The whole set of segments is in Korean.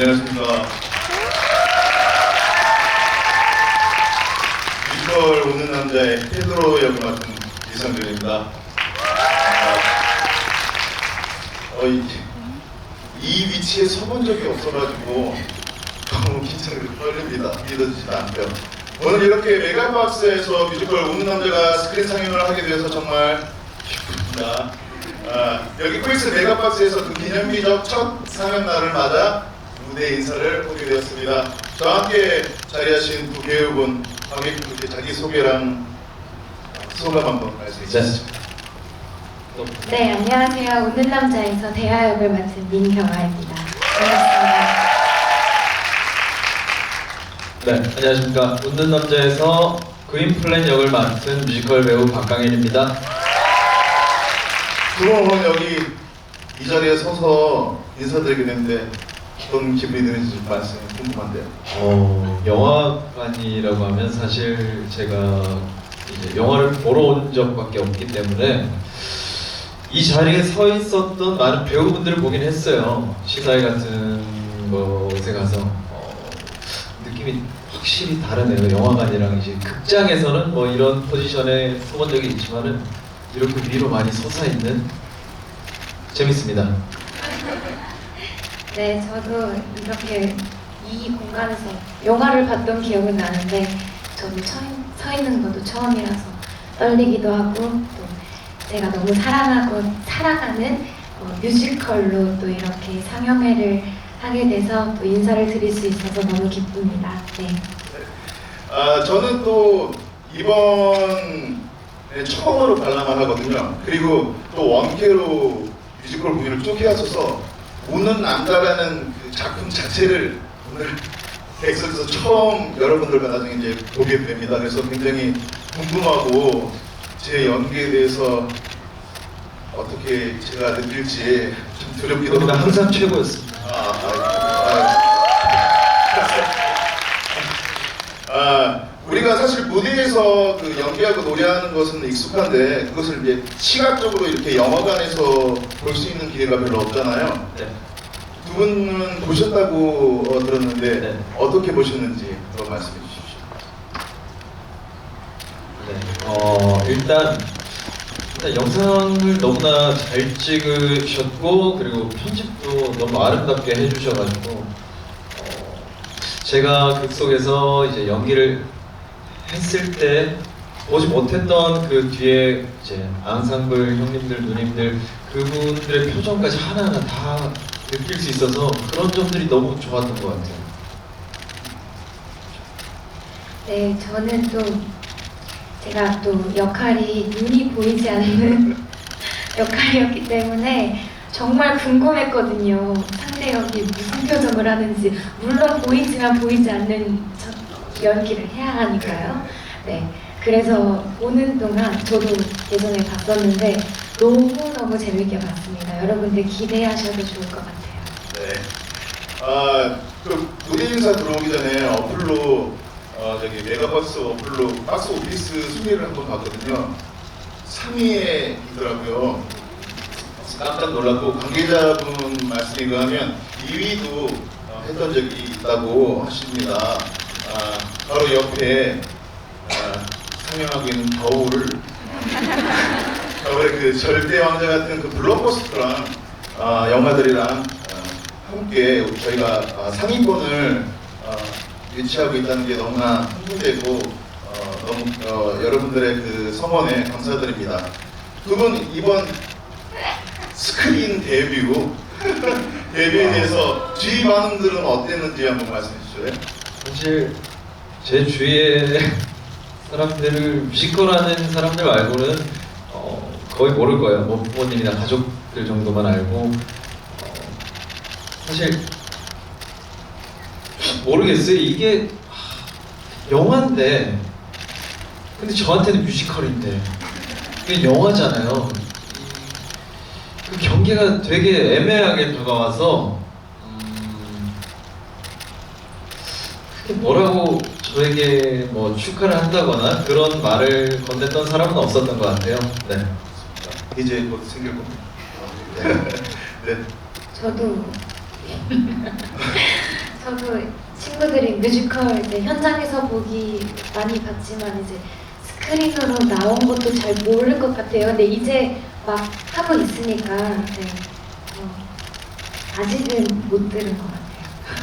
안녕하십니까. 뮤지컬 오는 남자의 페드로 역을 맡은 이상준입니다. 아, 어, 이, 이 위치에 서본 적이 없어가지고 너무 긴장되고 떨립니다. 믿어지지도 않고요. 오늘 이렇게 메가박스에서 뮤지컬 오는 남자가 스크린 상영을 하게 되어서 정말 기쁩니다. 아, 여기 퀘스 메가박스에서 그 기념비적 첫 상영 날을 맞아 무대 인사를 하게 되었습니다. 저와 함께 자리하신 두 배우분 관객분께 자기 소개랑 소감 한번 말씀해 주시죠. 네, 안녕하세요. 웃는 남자에서 대하 역을 맡은 민경아입니다. 반갑습니다. 네, 안녕하십니까. 웃는 남자에서 그윈플랜 역을 맡은 뮤지컬 배우 박강현입니다. 두 분은 여기 이 자리에 서서 인사드리게 됐는데 어떤 기분이 드는지 좀 말씀 궁금한데요. 어, 영화관이라고 하면 사실 제가 이제 영화를 보러 온 적밖에 없기 때문에 이 자리에 서 있었던 많은 배우분들을 보긴 했어요. 시사회 같은 곳에 가서 어, 느낌이 확실히 다르네요. 영화관이랑 이제 극장에서는 뭐 이런 포지션에 서본 적이 있지만은 이렇게 위로 많이 솟아 있는 재밌습니다. 네, 저도 이렇게 이 공간에서 영화를 봤던 기억은 나는데 저도 서, 서 있는 것도 처음이라서 떨리기도 하고 또 제가 너무 사랑하고 사랑하는 어, 뮤지컬로 또 이렇게 상영회를 하게 돼서 또 인사를 드릴 수 있어서 너무 기쁩니다. 네. 아 저는 또 이번 처음으로 관람을 하거든요. 그리고 또 원캐로 뮤지컬 공연을 쭉 해왔어서 우는 남자라는 그 작품 자체를 오늘 객석에서 처음 여러분들과 나중에 이제 보게 됩니다. 그래서 굉장히 궁금하고 제 연기에 대해서 어떻게 제가 느낄지 좀 두렵기도 하고 항상 최고였습니다. 아, 아, 아, 아, 우리가 사실 무대에서 그 연기하고 노래하는 것은 익숙한데 그것을 이제 시각적으로 이렇게 영화관에서 볼 수 있는 기회가 별로 없잖아요. 네. 두 분은 보셨다고 어, 들었는데 네. 어떻게 보셨는지 더 말씀해 주십시오. 네. 어, 일단, 일단 영상을 너무나 잘 찍으셨고 그리고 편집도 너무 아름답게 해주셔가지고 어, 제가 극 속에서 이제 연기를 했을 때 보지 못했던 그 뒤에 이제 앙상블 형님들 누님들 그분들의 표정까지 하나하나 다 느낄 수 있어서 그런 점들이 너무 좋았던 것 같아요. 네, 저는 또 제가 또 역할이 눈이 보이지 않는 역할이었기 때문에 정말 궁금했거든요. 상대 역이 무슨 표정을 하는지 물론 보이지만 보이지 않는 저- 연기를 해야 하니까요. 네, 그래서 보는 동안 저도 예전에 봤었는데 너무 너무 재밌게 봤습니다. 여러분들 기대하셔도 좋을 것 같아요. 네. 아, 그 무대 인사 들어오기 전에 어플로 어, 저기 메가박스 어플로 박스 오피스 순위를 한번 봤거든요. 3위에 있더라고요. 깜짝 놀랐고 관계자분 말씀에 의하면 2위도 어, 했던 적이 있다고 하십니다. 아, 바로 옆에 아, 상영하고 있는 겨울 겨울의 그 절대 왕자 같은 그 블록버스터랑 아, 영화들이랑 아, 함께 저희가 아, 상위권을 아, 유치하고 있다는 게 너무나 흥분되고 어, 너무 어, 여러분들의 그 성원에 감사드립니다. 두 분 이번 스크린 데뷔 데뷔에 대해서 주위 반응들은 어땠는지 한번 말씀해 주시죠. 사실 제 주위에 사람들을 뮤지컬 하는 사람들 말고는 어, 거의 모를 거예요. 뭐 부모님이나 가족들 정도만 알고 어, 사실 모르겠어요. 이게 하, 영화인데 근데 저한테는 뮤지컬인데 이게 영화잖아요. 그 경계가 되게 애매하게 다가와서 뭐라고 저에게 뭐 축하를 한다거나 그런 말을 건넸던 사람은 없었던 것 같아요. 네. 이제 곧 생길 겁니다. 네. 저도 저도 친구들이 뮤지컬 이제 현장에서 보기 많이 봤지만 이제 스크린으로 나온 것도 잘 모를 것 같아요. 근데 이제 막 하고 있으니까 네. 어, 아직은 못 들은 것 같아요.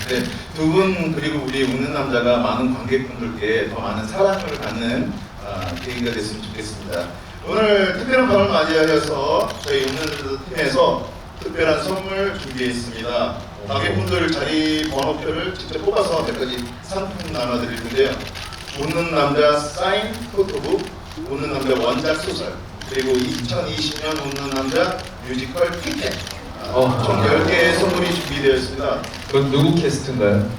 네, 두 분 그리고 우리 웃는 남자가 많은 관객분들께 더 많은 사랑을 받는 아, 계기가 됐으면 좋겠습니다. 오늘 특별한 밤을 맞이하여서 저희 웃는 팀에서 특별한 선물 준비했습니다. 관객분들 자리 번호표를 직접 뽑아서 몇 가지 상품 나눠드릴 텐데요. 웃는 남자 사인 포토북, 웃는 남자 원작 소설, 그리고 2020년 웃는 남자 뮤지컬 티켓 아, 어. 총 10개의 선물이 준비되어 있습니다. 그건 누구 캐스트인가요?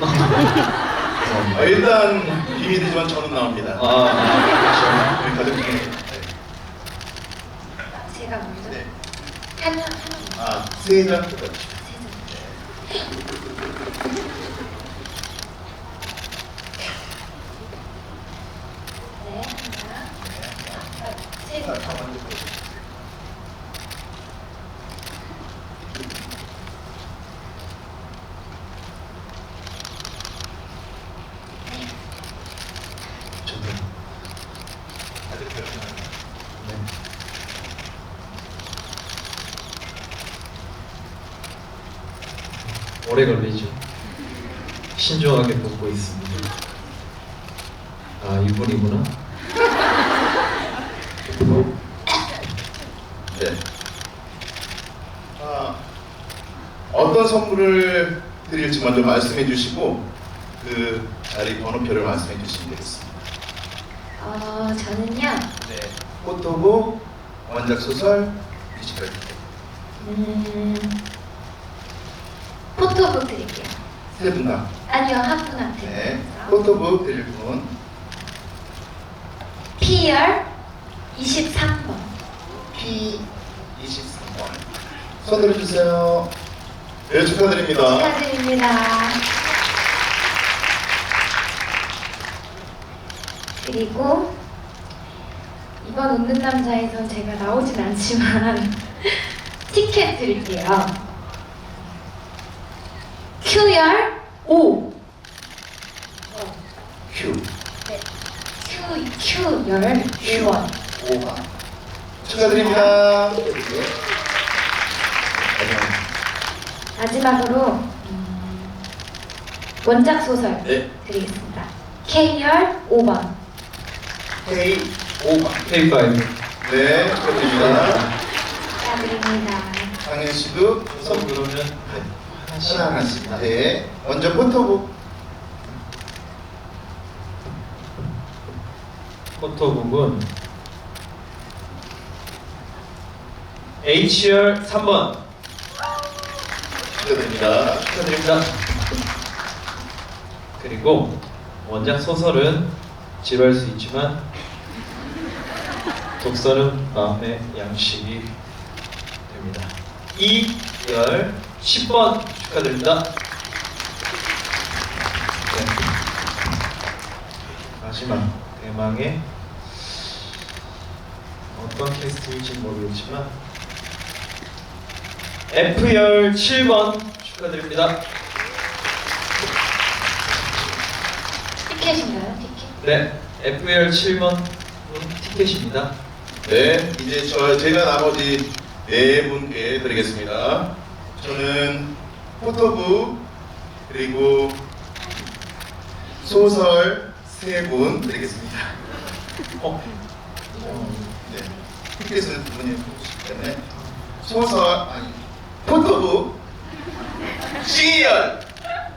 아, 일단 비밀이지만 저는 나옵니다. 아, 우리 가족분이. 네. 제가 먼저 네. 하나 하나 아, 세장 뜯어. 네 하나 세 자, 다 만들고. 저도. 다들 결정하는 네. 오래 걸리죠. 신중하게 뽑고 있습니다. 아 이분이구나. 네. 아, 어떤 선물을 드릴지 먼저 말씀해 주시고 그 자리 번호표를 말씀해 주시면 되겠습니다. 어 저는요 네. 포토북, 원작 소설, 뮤지컬 음 포토북 드릴게요. 세분 다. 아니요 한 분한테. 네. 포토북 드릴 분. PR 23번. P23번. 손 들어 주세요. 네, 축하드립니다. 축하드립니다. 그리고 이번 웃는 남자에서 제가 나오진 않지만 티켓 드릴게요. QR 5. 큐. 네. Q, Q열 5원. 5번. 축하드립니다. 마지막으로 음, 원작 소설 네. 드리겠습니다. K열 5번. K 5번. K5. 네, 축하드립니다. 축하드립니다. 강현 씨도 그럼 그러면 하나씩. 네. 먼저 포토북. 포토북은 HR 3번 축하드립니다. 축하드립니다. 그리고 원작 소설은 지루할 수 있지만 독서는 마음의 양식이 됩니다. 2열 10번 축하드립니다. 네. 마지막 대망의 어떤 캐스트일지 모르겠지만 F열 7번 축하드립니다. 티켓인가요? 티켓? 네, F열 7번 티켓입니다. 네, 이제 저 제가 나머지 네 분께 드리겠습니다. 저는 포토북 그리고 소설 세 분 드리겠습니다. 어, 네, 티켓을 두 분이 뽑으시기 때문에 소설 아니 포토북 C열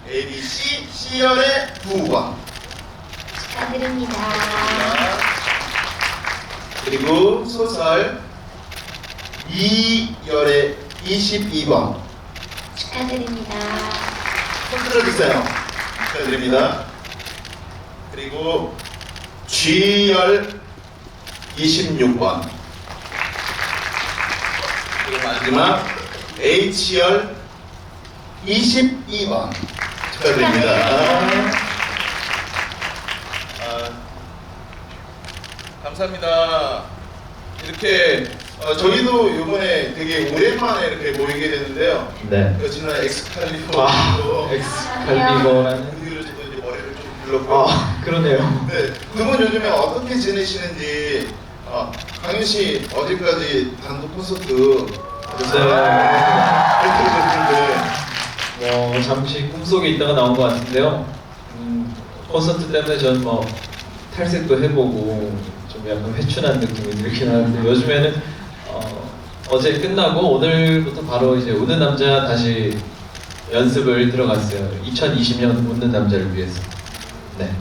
ABC C열의 9번 축하드립니다. 그리고 소설 2열의 22번 축하드립니다. 손 들어주세요. 축하드립니다. 그리고 G열 26번. 그리고 마지막 H열 22번. 축하드립니다. 아, 감사합니다. 이렇게 어, 저희도 이번에 되게 오랜만에 이렇게 모이게 됐는데요. 네. 그 지난 엑스칼리버도 아, 엑스칼리버라는. 그 뒤로 저도 이제 머리를 좀 불렀고. 아, 그러네요. 네, 두분 요즘에 어떻게 지내시는지 어, 강윤 씨 어제까지 단독 콘서트 네. 뭐 잠시 꿈속에 있다가 나온 것 같은데요. 음, 콘서트 때문에 저는 뭐 탈색도 해보고 좀 약간 회춘한 느낌이 들긴 하는데 요즘에는 어, 어제 끝나고 오늘부터 바로 이제 웃는 남자 다시 연습을 들어갔어요. 2020년 웃는 남자를 위해서. 네.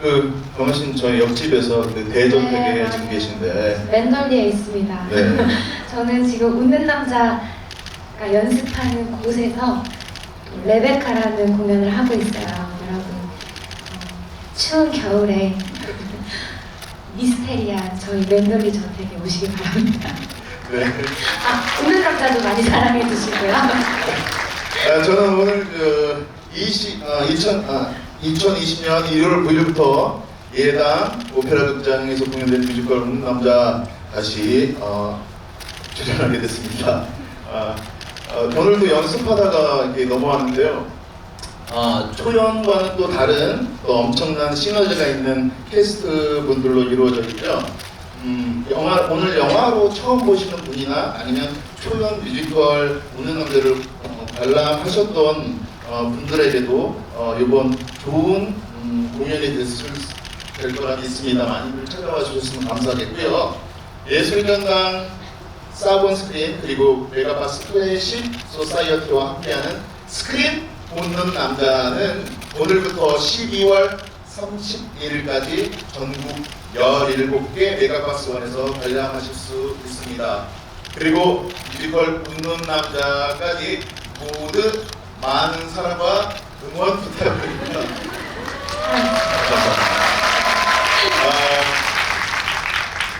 그 씨는 저희 옆집에서 그 대전 네. 해주고 계신데 맨널리에 있습니다. 네. 저는 지금 웃는 남자가 연습하는 곳에서 또 레베카라는 공연을 하고 있어요. 여러분 어, 추운 겨울에 미스테리아 저희 맨널리 저택에 오시기 바랍니다. 네. 아, 웃는 남자도 많이 사랑해 주시고요. 아, 저는 오늘 그 20, 아, 2000, 아, 2020년 1월 9일부터 예당 오페라 극장에서 공연된 뮤지컬 웃는 남자 다시 어, 출연하게 됐습니다. 아, 어, 오늘도 연습하다가 이렇게 넘어왔는데요. 아, 초연과는 또 다른 또 엄청난 시너지가 있는 캐스트 분들로 이루어져 있죠. 음, 영화, 오늘 영화로 처음 보시는 분이나 아니면 초연 뮤지컬 웃는 남자를 어, 관람하셨던 어, 분들에게도 어, 이번 좋은 음, 공연이 됐을 될 거라 믿습니다. 많이들 찾아와 주셨으면 감사하겠고요. 예술전당 사본 스크린 그리고 메가바스 클래식 소사이어티와 함께하는 스크린 보는 남자는 오늘부터 12월 31일까지 전국 17개 메가박스원에서 관람하실 수 있습니다. 그리고 뮤지컬 웃는 남자까지 모두 많은 사랑과 응원 부탁드립니다. 아,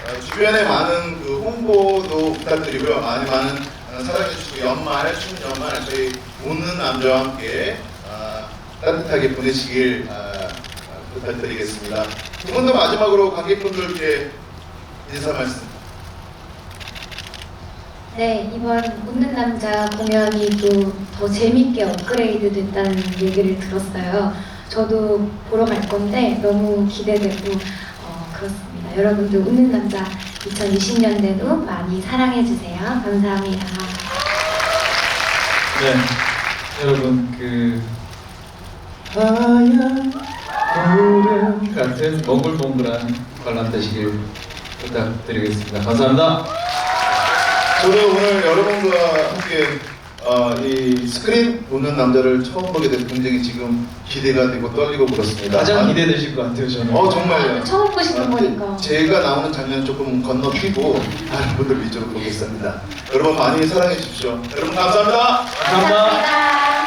어, 주변에 많은 그 홍보도 부탁드리고요. 많이 많은 어, 사랑해주시고 연말, 추운 연말 저희 웃는 남자와 함께 아, 따뜻하게 보내시길 아, 아, 부탁드리겠습니다. 두 분 더 마지막으로 관객분들께 인사 말씀. 네, 이번 웃는 남자 공연이 또 더 재밌게 업그레이드 됐다는 얘기를 들었어요. 저도 보러 갈 건데 너무 기대되고 어, 그렇습니다. 여러분들 웃는 남자 2020년대도 많이 사랑해주세요. 감사합니다. 네, 여러분 그 하얀 구름 같은 몽글몽글한 관람 되시길 부탁드리겠습니다. 감사합니다. 저도 오늘 여러분과 함께 어, 이 스크린 보는 남자를 처음 보게 돼서 굉장히 지금 기대가 되고 떨리고 그렇습니다. 가장 기대되실 것 같아요, 저는. 어 정말요. 처음 보시는 아, 거니까. 제가 나오는 장면 조금 건너뛰고 다른 분들 위주로 보겠습니다. 여러분 많이 사랑해 주십시오. 여러분 감사합니다. 감사합니다. 감사합니다.